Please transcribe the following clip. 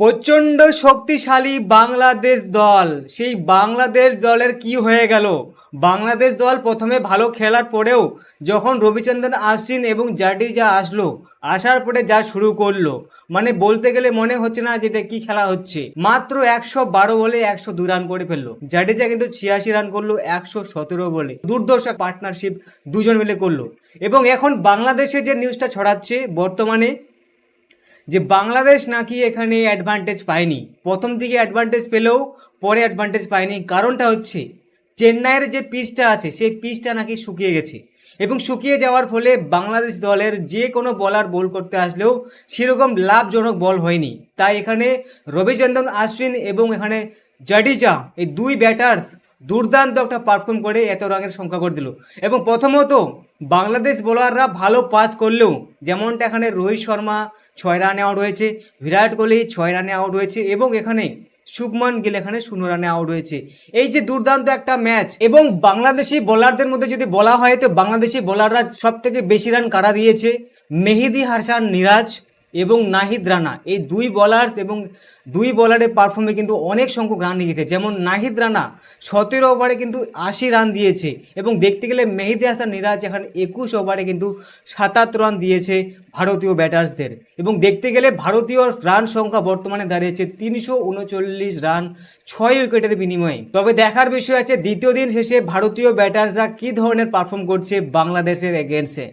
প্রচণ্ড শক্তিশালী বাংলাদেশ দল। সেই বাংলাদেশ দলের কি হয়ে গেল? বাংলাদেশ দল প্রথমে ভালো খেলার পরেও যখন রবিচন্দ্রন আশ্বিন এবং জাডেজা আসলো, আসার পরে যা শুরু করল মানে বলতে গেলে মনে হচ্ছে না যেটা কি খেলা হচ্ছে। মাত্র একশো বারো বলে একশো দু রান করে ফেলল। জাডেজা কিন্তু ছিয়াশি রান করল, একশো সতেরো বলে। দুর্দর্শ পার্টনারশিপ দুজন মিলে করল। এবং এখন বাংলাদেশে যে নিউজটা ছড়াচ্ছে, বর্তমানে যে বাংলাদেশ নাকি এখানে অ্যাডভান্টেজ পায়নি। প্রথম দিকে অ্যাডভান্টেজ পেলেও পরে অ্যাডভান্টেজ পায়নি। কারণটা হচ্ছে, চেন্নাইয়ের যে পিচটা আছে, সেই পিচটা নাকি শুকিয়ে গেছে। এবং শুকিয়ে যাওয়ার ফলে বাংলাদেশ দলের যে কোনো বলার বল করতে আসলেও সেরকম লাভজনক বল হয়নি। তাই এখানে রবিচন্দ্রন, আশ্বিন এবং এখানে জাডিজা, এই দুই ব্যাটার্স দুর্দান্ত একটা পারফর্ম করে এত রানের সংখ্যা করে দিল। এবং প্রথমত, বাংলাদেশ বোলাররা ভালো পাস করলেও, যেমনটা এখানে রোহিত শর্মা ছয় রানে আউট হয়েছে, বিরাট কোহলি ছয় রানে আউট হয়েছে, এবং এখানে শুভমান গিল এখানে শূন্য রানে আউট হয়েছে। এই যে দুর্দান্ত একটা ম্যাচ এবং বাংলাদেশি বোলারদের মধ্যে যদি বলা হয়, তো বাংলাদেশি বোলাররা সব থেকে বেশি রান কারা দিয়েছে? মেহেদি হাসান নিরাজ এবং নাহিদ রানা। এই দুই বলার্স এবং দুই বলারের পারফর্মে কিন্তু অনেক সংখ্যক রান দিয়েছে যেমন নাহিদ রানা, সতেরো ওভারে কিন্তু আশি রান দিয়েছে এবং দেখতে গেলে মেহেদি হাসান নিরাজ এখানে একুশ ওভারে কিন্তু সাতাত্তর রান দিয়েছে ভারতীয় ব্যাটার্সদের এবং দেখতে গেলে ভারতীয় রান সংখ্যা বর্তমানে দাঁড়িয়েছে তিনশো উনচল্লিশ রান ছয় উইকেটের বিনিময়ে। তবে দেখার বিষয় আছে, দ্বিতীয় দিন শেষে ভারতীয় ব্যাটার্সরা কী ধরনের পারফর্ম করছে বাংলাদেশের এগেনস্টে